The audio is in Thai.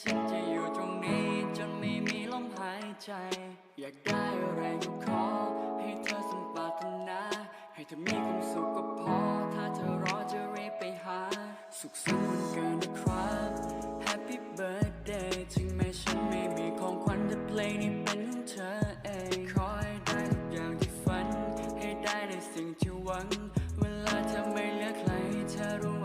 ฉันจะอยู่ตรงนี้ จนไม่มีลมหายใจ อยากได้อะไรก็ขอ ให้เธอสมปรารถนา ให้เธอมีความสุขก็พอ ถ้าเธอรอจะรีบไปหา สุขสันต์วันเกิดนะครับ Happy birthday ถึงแม้ฉันไม่มีของขวัญแต่เพลงนี้เป็นของเธอเองขอให้ได้ทุกอย่างที่ฝัน ให้ได้ในสิ่งที่หวัง เวลาเธอไม่เลือกใครเธอรู้